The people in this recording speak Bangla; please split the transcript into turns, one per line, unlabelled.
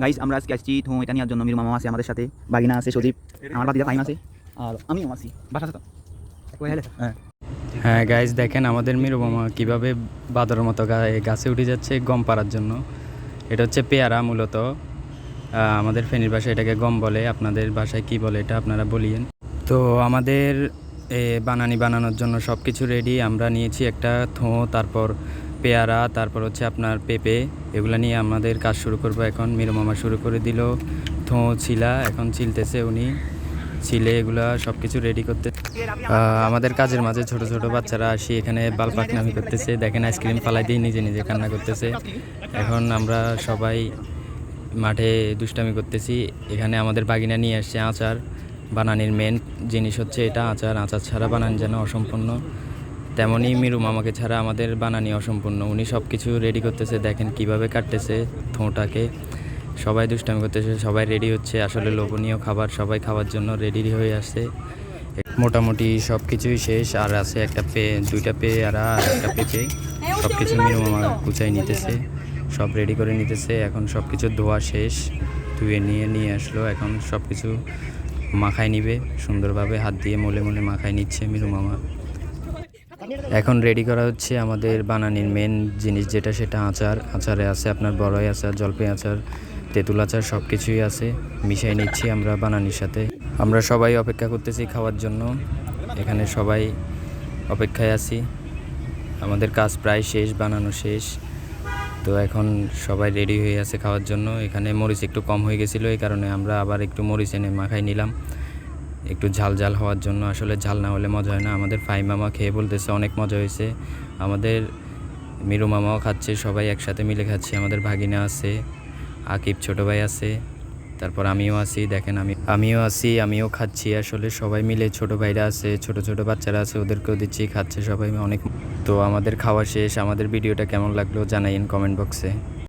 গাইস আমরা আজকে আসছি তো এটা নেওয়ার জন্য মিরু মামা আছে আমাদের সাথে বাগিনা আছে সজীব আমার বাদিদা টাইম আছে আর আমিও আছি। বাসা তো? হ্যাঁ।
হ্যাঁ গাইজ দেখেন আমাদের মিরু মামা কীভাবে বাদরের মতো গায়ে গাছে উঠে যাচ্ছে গম পাড়ার জন্য। এটা হচ্ছে পেয়ারা মূলত। আমাদের ফেনীর ভাষায় এটাকে গম বলে। আপনাদের ভাষায় কি বলে এটা আপনারা বলিয়েন। তো আমাদের এ, বানানি বানানোর জন্য সব কিছু রেডি আমরা নিয়েছি একটা থোঁ তারপর পেয়ারা, তারপর হচ্ছে আপনার পেঁপে, এগুলো নিয়ে আমাদের কাজ শুরু করব এখন। মিরু মামা শুরু করে দিল। থোঁ ছিলা, এখন ছিলতেছে উনি। ছিলে এগুলা সব কিছু রেডি করতে আমাদের কাজের মাঝে ছোট ছোট বাচ্চারা আসি, এখানে বাল পাকনামি করতেছে। দেখেন আইসক্রিম ফালাই দিয়ে নিজে নিজে কান্না করতেছে। এখন আমরা সবাই মাঠে দুষ্টামি করতেছি। এখানে আমাদের বাগিনা নিয়ে আসছে আচার। বানানির মেন জিনিস হচ্ছে এটা, আচার। আচার ছাড়া বানান যেন অসম্পূর্ণ। তেমনই মিরু মামাকে ছাড়া আমাদের বানানি অসম্পূর্ণ। উনি সব কিছু রেডি করতেছে, দেখেন কীভাবে কাটতেছে থোঁটাকে। সবাই দুষ্টামি করতেছে, সবাই রেডি হচ্ছে। আসলে লোভনীয় খাবার সবাই খাওয়ার জন্য রেডি হয়ে আসছে। মোটামুটি সব কিছুই শেষ, আর আছে একটা পে, দুইটা পে আর একটা পেঁপে। সব কিছু মিরু মামা কুচাই নিতেছে, সব রেডি করে নিতেছে। এখন সব কিছু ধোয়া শেষ, ধুয়ে নিয়ে নিয়ে আসলো। এখন সব কিছু মাখায় নিবে, সুন্দরভাবে হাত দিয়ে মলে মলে মাখায় নিচ্ছে মিরু মামা। এখন রেডি করা হচ্ছে আমাদের বানানির মেন জিনিস, যেটা সেটা আচার। আচারে আছে আপনার বড়ই আচার, জলপাই আচার, তেঁতুল আচার সব কিছুই আছে। মিশিয়ে নিচ্ছি আমরা বানানির সাথে। আমরা সবাই অপেক্ষা করতেছি খাওয়ার জন্য। এখানে সবাই অপেক্ষায় আছি। আমাদের কাজ প্রায় শেষ, বানানো শেষ। তো এখন সবাই রেডি হয়ে আছে খাওয়ার জন্য। এখানে মরিচ একটু কম হয়ে গেছিল, এই কারণে আমরা আবার একটু মরিচ এনে মাখাই নিলাম। একটু ঝাল ঝাল হওয়ার জন্য। আসলে ঝাল না হলে মজা হয় না। আমাদের ফাই মামা খেয়ে বলতেছে, অনেক মজা হয়েছে। আমাদের মিরু মামাও খাচ্ছে, সবাই একসাথে মিলে খাচ্ছি। আমাদের ভাগিনা আছে, আকিব ছোট ভাই আছে, তারপর আমিও আছি, দেখেন আমি, আমিও আছি, আমিও খাচ্ছি। আসলে সবাই মিলে ছোট ভাইরা আছে, ছোট ছোট বাচ্চারা আছে, ওদেরকেও দিচ্ছি, খাচ্ছে সবাই অনেক। তো আমাদের খাওয়া শেষ। আমাদের ভিডিওটা কেমন লাগল জানাইন কমেন্ট বক্সে।